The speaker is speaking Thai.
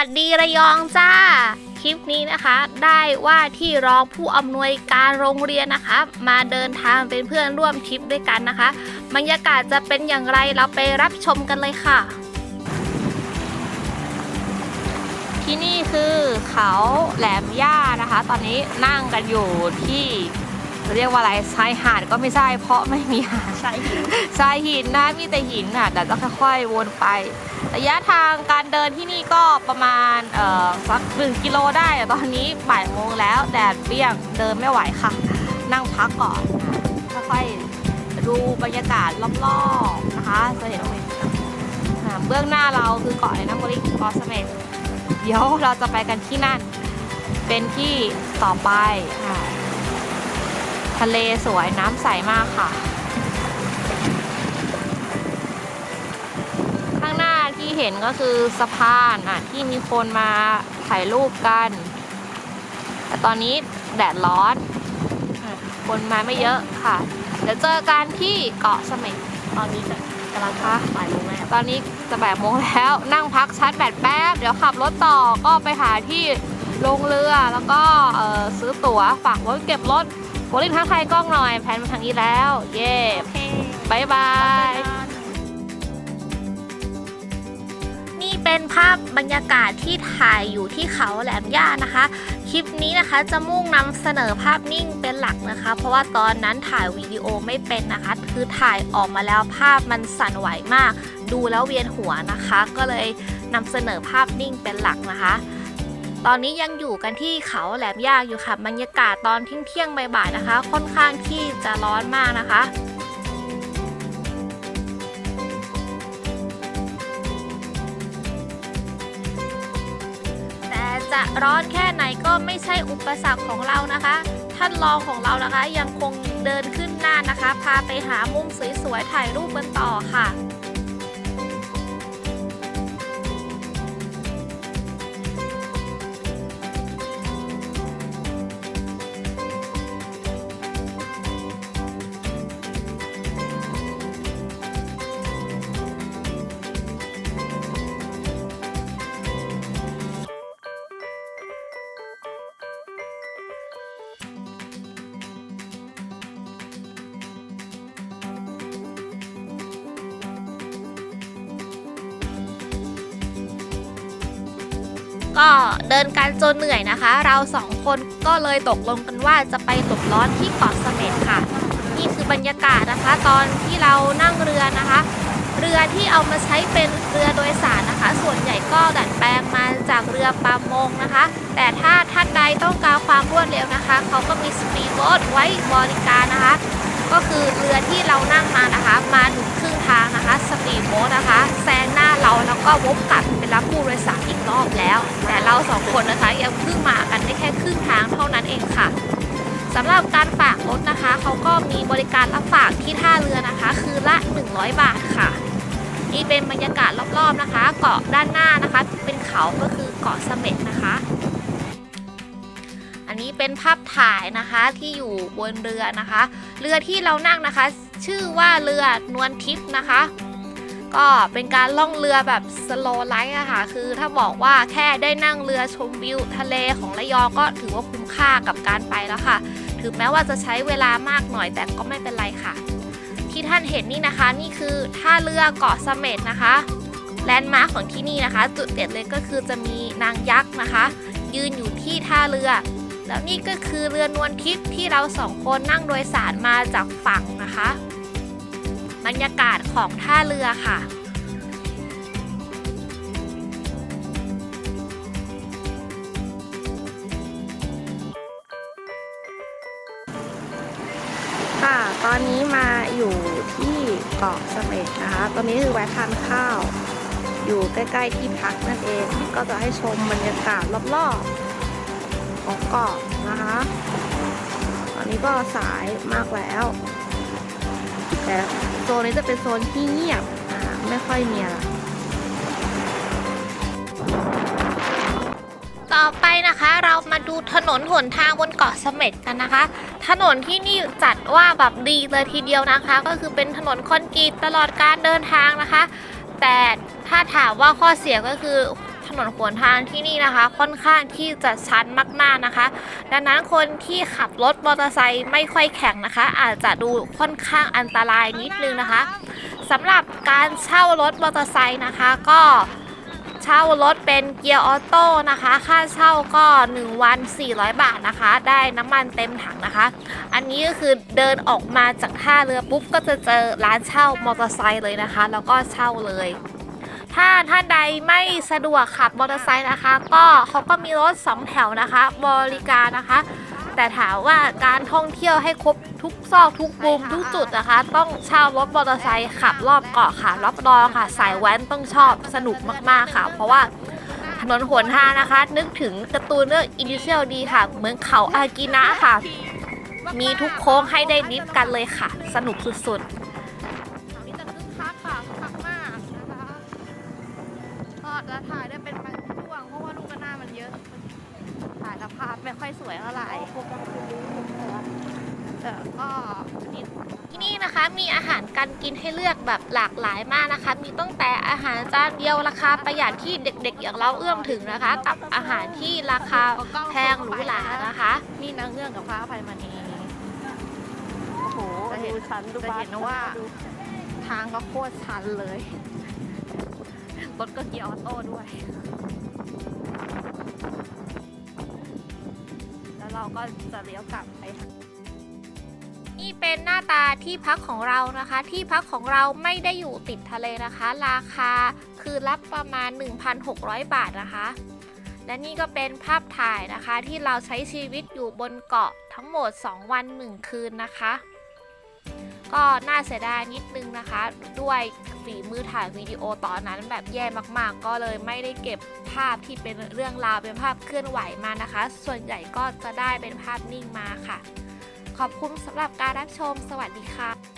วัสดีระยองจ้า คลิปนี้นะคะ ได้ว่าที่รองผู้อำนวยการโรงเรียนนะคะ มาเดินทางเป็นเพื่อนร่วมทริปด้วยกันนะคะบรรยากาศจะเป็นอย่างไรเราไปรับชมกันเลยค่ะ ที่นี่คือเขาแหลมย่านะคะ ตอนนี้นั่งกันอยู่ที่เรียกว่าอะไรชายหาดก็ไม่ใช่เพราะไม่มีหาดใช่หินทรายหินนะมีแต่หินอะเดี๋ยวจะค่อยๆวนไป ระยะทางการเดินที่นี่ก็ประมาณเอ่อสักหนึ่งกิโลได้ตอนนี้บ่ายโมงแล้วแดดเปรี้ยงเดินไม่ไหวค่ะ นั่งพักก่อนค่อยๆดูบรรยากาศรอบๆนะคะจะเห็นว่าเบื้องหน้าเราคือเกาะไหนนะโมริเกาะเสม็ดเดี๋ยวเราจะไปกันที่นั่น เป็นที่ต่อไปอ่าทะเลสวยน้ำใสมากค่ะ เห็นก็คือสะพานอะที่มีคนมาถ่ายรูปกัน แต่ตอนนี้แดดร้อนอะคนมาไม่เยอะค่ะ เดี๋ยวเจอกันที่เกาะเสม็ดตอนนี้จะกำลังพักบ่ายโมงแล้วตอนนี้จะแปดโมงแล้วนั่งพักชาร์จแบตแป๊บ เดี๋ยวขับรถต่อก็ไปหาที่ลงเรือแล้วก็เอ่อซื้อตั๋วฝากไว้เก็บรถโบลิ่งทักทายกล้องหน่อยแผนมาทางนี้แล้ว เย่โอเคบายบาย เป็นภาพบรรยากาศที่ถ่ายอยู่ที่เขาแหลมย่านะคะ คลิปนี้นะคะจะมุ่งนำเสนอภาพนิ่งเป็นหลักนะคะ เพราะว่าตอนนั้นถ่ายวิดีโอไม่เป็นนะคะ คือถ่ายออกมาแล้วภาพมันสั่นไหวมาก ดูแล้วเวียนหัวนะคะ ก็เลยนำเสนอภาพนิ่งเป็นหลักนะคะตอนนี้ยังอยู่กันที่เขาแหลมย่าอยู่ค่ะบรรยากาศตอนเที่ยงๆบ่ายๆนะคะ ค่อนข้างที่จะร้อนมากนะคะ จะร้อนแค่ไหนก็ไม่ใช่อุปสรรคของเรานะคะ ท่านรองของเรานะคะยังคงเดินขึ้นหน้านะคะ พาไปหามุมสวยๆถ่ายรูปกันต่อค่ะ ก็เดินกันจนเหนื่อยนะคะ เราสองคนก็เลยตกลงกันว่าจะไปหลบร้อนที่เกาะเสม็ดค่ะ นี่คือบรรยากาศนะคะ ตอนที่เรานั่งเรือนะคะ เรือที่เอามาใช้เป็นเรือโดยสารนะคะ ส่วนใหญ่ก็ดัดแปลงมาจากเรือประมงนะคะ แต่ถ้าท่านใดต้องการความรวดเร็วนะคะ เขาก็มีสปีดโบ๊ทไว้บริการนะคะ ก็คือเรือที่เรานั่งมานะคะ มาถึงครึ่งทางนะคะสปีดโบ๊ทนะคะแซงหน้าเราแล้วก็วกกลับไปรับผู้โดยสารอีกรอบแล้ว แต่เราสองคนนะคะยังเพิ่งมากันได้แค่ครึ่งทางเท่านั้นเองค่ะสำหรับการฝากรถนะคะ เขาก็มีบริการรับฝากที่ท่าเรือนะคะ คือละ 100 บาทค่ะนี่เป็นบรรยากาศรอบๆนะคะ เกาะด้านหน้านะคะ เป็นเขาก็คือเกาะเสม็ดนะคะ เป็นภาพถ่ายนะคะที่อยู่บนเรือนะคะ เรือที่เรานั่งนะคะ ชื่อว่าเรือนวลทิพย์นะคะ ก็เป็นการล่องเรือแบบสโลไลท์อะค่ะคือถ้าบอกว่าแค่ได้นั่งเรือชมวิวทะเลของระยองก็ถือว่าคุ้มค่ากับการไปแล้วค่ะ ถึงแม้ว่าจะใช้เวลามากหน่อยแต่ก็ไม่เป็นไรค่ะ ที่ท่านเห็นนี่นะคะ นี่คือท่าเรือเกาะเสม็ดนะคะแลนด์มาร์คของที่นี่นะคะ จุดเด่นเลยก็คือจะมีนางยักษ์นะคะ ยืนอยู่ที่ท่าเรือ แล้วนี่ก็คือเรือนวลทิพย์ที่เราสองคนนั่งโดยสารมาจากฝั่งนะคะ บรรยากาศของท่าเรือค่ะค่ะตอนนี้มาอยู่ที่เกาะเสม็ดนะคะ ตอนนี้คือแวะทานข้าว อยู่ใกล้ ๆ ที่พักนั่นเอง ก็จะให้ชมบรรยากาศรอบ ๆ ของเกาะนะคะตอนนี้ก็สายมากแล้ว แต่โซนนี้จะเป็นโซนที่เงียบไม่ค่อยมีอะไรต่อไปนะคะเรามาดูถนนหนทางบนเกาะเสม็ดกันนะคะ ถนนที่นี่จัดว่าแบบดีเลยทีเดียวนะคะ ก็คือเป็นถนนคอนกรีตตลอดการเดินทางนะคะ แต่ถ้าถามว่าข้อเสียก็คือ ถนนหนทางที่นี่นะคะ ค่อนข้างที่จะชันมากๆนะคะ ดังนั้นคนที่ขับรถมอเตอร์ไซค์ไม่ค่อยแข็งนะคะ อาจจะดูค่อนข้างอันตรายนิดนึงนะคะสำหรับการเช่ารถมอเตอร์ไซค์นะคะ ก็เช่ารถเป็นเกียร์ออโต้นะคะ ค่าเช่าก็ 1 วัน 400 บาทนะคะ ได้น้ำมันเต็มถังนะคะ อันนี้ก็คือเดินออกมาจากท่าเรือปุ๊บก็จะเจอร้านเช่ามอเตอร์ไซค์เลยนะคะ แล้วก็เช่าเลย ถ้าท่านใดไม่สะดวกขับมอเตอร์ไซค์นะคะ ก็เขาก็มีรถสองแถวนะคะ บริการนะคะ แต่ถามว่าการท่องเที่ยวให้ครบทุกซอกทุกมุมทุกจุดนะคะ ต้องเช่ารถมอเตอร์ไซค์ขับรอบเกาะค่ะรับรองค่ะ สายแว้นต้องชอบสนุกมากๆค่ะ เพราะว่าถนนหนทางนะคะ นึกถึงการ์ตูนเรื่อง Initial D ค่ะ เหมือนเขาอากินะค่ะ มีทุกโค้งให้ได้ดิฟกันเลยค่ะ สนุกสุดๆ อยสวยเท่าไหร่แต่ก็นี่ที่นี่นะคะมีอาหารการกินให้เลือกแบบหลากหลายมากนะคะ มีตั้งแต่อาหารจานเดียวราคาประหยัดที่เด็กๆ อย่างเราเอื้อมถึงนะคะ กับอาหารที่ราคาแพงหรูหรานะคะ นี่นางเงือกกับพระอภัยมณีโอ้โหจะเห็นดูชั้นดูจะบ้าเห็นนะว่า ทางก็โคตรชันเลยรถก็เกียร์ออโต้ด้วยแล้ว เราก็จะเลี้ยวกลับไปนี่เป็นหน้าตาที่พักของเรานะคะ ที่พักของเราไม่ได้อยู่ติดทะเลนะคะ ราคาคือรับประมาณ 1,600 บาทนะคะ และนี่ก็เป็นภาพถ่ายนะคะ ที่เราใช้ชีวิตอยู่บนเกาะทั้งหมด 2 วัน 1 คืนนะคะ ก็น่าเสียดายนิดนึงนะคะ ด้วยฝีมือถ่ายวิดีโอตอนนั้นแบบแย่มากๆ ก็เลยไม่ได้เก็บภาพที่เป็นเรื่องราวเป็นภาพเคลื่อนไหวมานะคะ ส่วนใหญ่ก็จะได้เป็นภาพนิ่งมาค่ะ ขอบคุณสำหรับการรับชมสวัสดีค่ะ